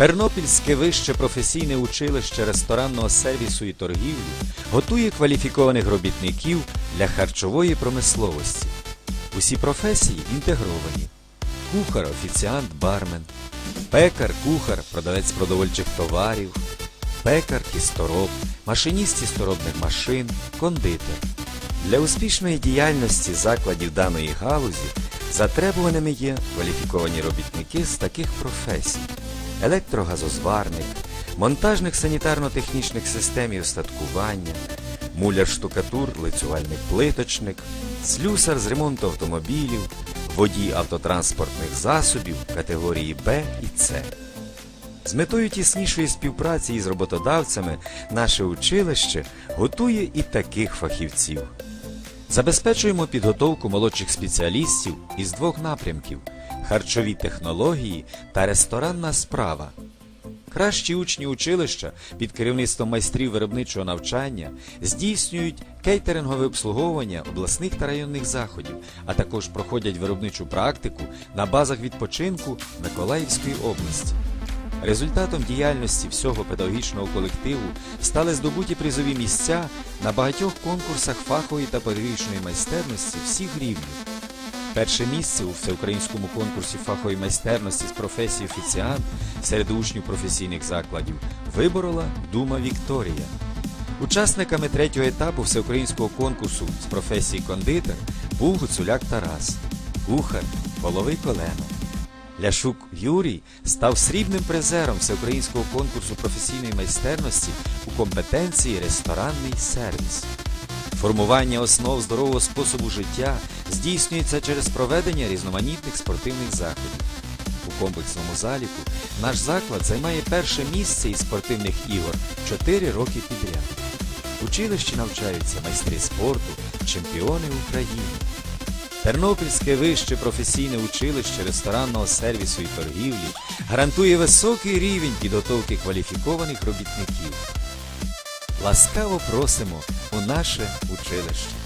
Тернопільське вище професійне училище ресторанного сервісу і торгівлі готує кваліфікованих робітників для харчової промисловості. Усі професії інтегровані: кухар, офіціант, бармен, пекар, кухар, продавець продовольчих товарів, пекар, кістороб, машиніст кісторобних машин, кондитер. Для успішної діяльності закладів даної галузі затребуваними є кваліфіковані робітники з таких професій: електрогазозварник, монтажник санітарно-технічних систем і устаткування, муляр-штукатур, лицювальник плиточник, слюсар з ремонту автомобілів, водій автотранспортних засобів категорії Б і С. З метою тіснішої співпраці із роботодавцями наше училище готує і таких фахівців. Забезпечуємо підготовку молодших спеціалістів із двох напрямків харчові технології та ресторанна справа. Кращі учні училища під керівництвом майстрів виробничого навчання здійснюють кейтерингове обслуговування обласних та районних заходів, а також проходять виробничу практику на базах відпочинку Миколаївської області. Результатом діяльності всього педагогічного колективу стали здобуті призові місця на багатьох конкурсах фахової та педагогічної майстерності всіх рівнів. Перше місце у всеукраїнському конкурсі фахової майстерності з професії офіціант серед учнів професійних закладів виборола Дума Вікторія. Учасниками третього етапу всеукраїнського конкурсу з професії кондитер був Гуцуляк Тарас, кухар, половий колено. Ляшук Юрій став срібним призером всеукраїнського конкурсу професійної майстерності у компетенції ресторанний сервіс. Формування основ здорового способу життя здійснюється через проведення різноманітних спортивних заходів. У комплексному заліку наш заклад займає перше місце із спортивних ігор 4 роки підряд. Училищі навчаються майстри спорту, чемпіони України. Тернопільське вище професійне училище ресторанного сервісу і торгівлі гарантує високий рівень підготовки кваліфікованих робітників. Ласкаво просимо у наше училище.